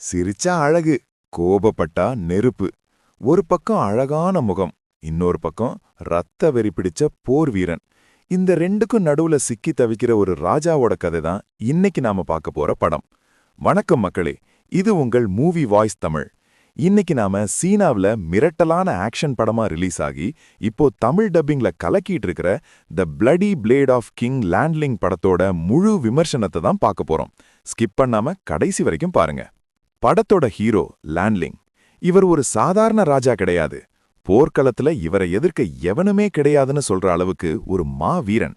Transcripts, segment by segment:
சிரிச்சா அழகு கோபப்பட்டா நெருப்பு. ஒரு பக்கம் அழகான முகம் இன்னொரு பக்கம் ரத்த வெறி பிடிச்ச போர் வீரன். இந்த ரெண்டுக்கும் நடுவுல சிக்கி தவிக்கிற ஒரு ராஜாவோட கதை தான் இன்னைக்கு நாம பார்க்க போற படம். வணக்கம் மக்களே இது உங்கள் மூவி வாய்ஸ் தமிழ். இன்னைக்கு நாம சீனாவுல மிரட்டலான ஆக்ஷன் படமா ரிலீஸ் ஆகி இப்போ தமிழ் டப்பிங்ல கலக்கிட்டு இருக்கிற the bloody blade of king landling படத்தோட முழு விமர்சனத்தை தான் பார்க்க போறோம். ஸ்கிப் பண்ணாம கடைசி வரைக்கும் பாருங்க. படத்தோட ஹீரோ லேண்ட்லிங் இவர் ஒரு சாதாரண ராஜா கிடையாது. போர்க்களத்துல இவரை எதிர்க்க எவனுமே கிடையாதுன்னு சொல்ற அளவுக்கு ஒரு மா வீரன்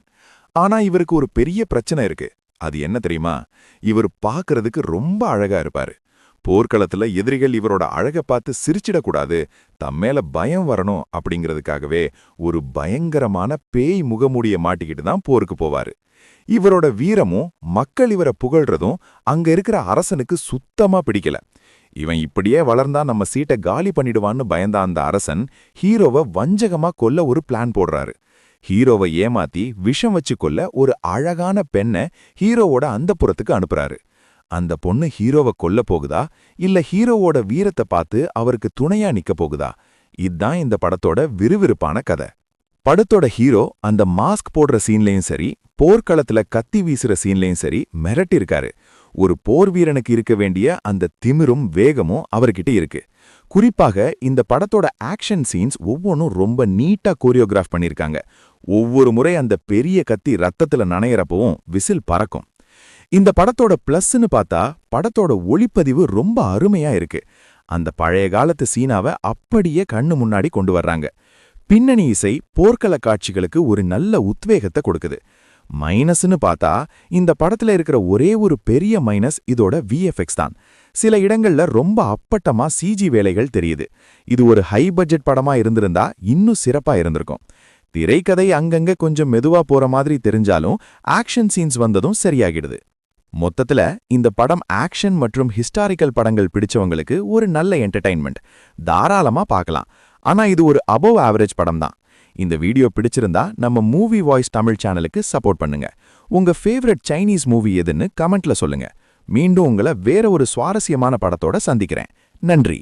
ஆனா இவருக்கு ஒரு பெரிய பிரச்சனை இருக்கு. அது என்ன தெரியுமா? இவர் பார்க்கறதுக்கு ரொம்ப அழகா இருப்பாரு. போர்க்களத்துல எதிரிகள் இவரோட அழக பார்த்து சிரிச்சிடக்கூடாது. தம்மேல பயம் வரணும் அப்படிங்கிறதுக்காகவே ஒரு பயங்கரமான பேய் முகமூடிய மாட்டிக்கிட்டு தான் போருக்கு போவாரு. இவரோட வீரமும் மக்கள் இவரை புகழ்றதும் அங்க இருக்கிற அரசனுக்கு சுத்தமா பிடிக்கல. இவன் இப்படியே வளர்ந்தா நம்ம சீட்டை காலி பண்ணிடுவான்னு பயந்த அந்த அரசன் ஹீரோவை வஞ்சகமா கொல்ல ஒரு பிளான் போடுறாரு. ஹீரோவை ஏமாத்தி விஷம் வச்சு கொல்ல ஒரு அழகான பெண்ணை ஹீரோவோட அந்த புறத்துக்கு அனுப்புறாரு. அந்த பொண்ணு ஹீரோவை கொல்ல போகுதா? இல்ல ஹீரோவோட வீரத்தை பார்த்து அவருக்கு துணையா நிக்க போகுதா? இதுதான் இந்த படத்தோட விறுவிறுப்பான கதை. படத்தோட ஹீரோ அந்த மாஸ்க் போடுற சீன்லயும் சரி போர்க்களத்துல கத்தி வீசுற சீன்லயும் சரி மிரட்டிருக்காரு ஒரு போர் வீரனுக்கு இருக்க வேண்டிய அந்த திமிரும் வேகமும் அவர்கிட்ட இருக்கு. குறிப்பாக இந்த படத்தோட ஆக்ஷன் சீன்ஸ் ஒவ்வொன்றும் ரொம்ப நீட்டா கோரியோகிராஃப் பண்ணிருக்காங்க ஒவ்வொரு முறை அந்த பெரிய கத்தி ரத்தத்துல நனையிறப்பவும் விசில் பறக்கும். இந்த படத்தோட பிளஸ்ன்னு பார்த்தா படத்தோட ஒளிப்பதிவு ரொம்ப அருமையா இருக்கு. அந்த பழைய காலத்து சீனாவை அப்படியே கண்ணு முன்னாடி கொண்டு வர்றாங்க. பின்னணி இசை போர்க்கள காட்சிகளுக்கு ஒரு நல்ல உத்வேகத்தை கொடுக்குது. மைனஸ்னு பார்த்தா இந்த படத்துல இருக்கிற ஒரே ஒரு பெரிய மைனஸ் இதோட விஎஃப்எக்ஸ் தான். சில இடங்கள்ல ரொம்ப அப்பட்டமா சிஜி வேலைகள் தெரியுது. இது ஒரு ஹை பட்ஜெட் படமா இருந்திருந்தா இன்னும் சிறப்பா இருந்திருக்கும். திரைக்கதை அங்கங்க கொஞ்சம் மெதுவா போற மாதிரி தெரிஞ்சாலும் ஆக்ஷன் சீன்ஸ் வந்ததும் சரியாகிடுது. மொத்தத்துல இந்த படம் ஆக்ஷன் மற்றும் ஹிஸ்டாரிக்கல் படங்கள் பிடிச்சவங்களுக்கு ஒரு நல்ல என்டர்டைன்மெண்ட் தாராளமா பார்க்கலாம். ஆனா இது ஒரு அபோவ் ஆவரேஜ் படம் தான் இந்த வீடியோ பிடிச்சிருந்தா நம்ம மூவி வாய்ஸ் தமிழ் சேனலுக்கு சப்போர்ட் பண்ணுங்க. உங்க ஃபேவரட் சைனீஸ் மூவி எதுன்னு கமெண்ட்ல சொல்லுங்க. மீண்டும் உங்களை வேற ஒரு சுவாரஸ்யமான படத்தோட சந்திக்கிறேன். நன்றி.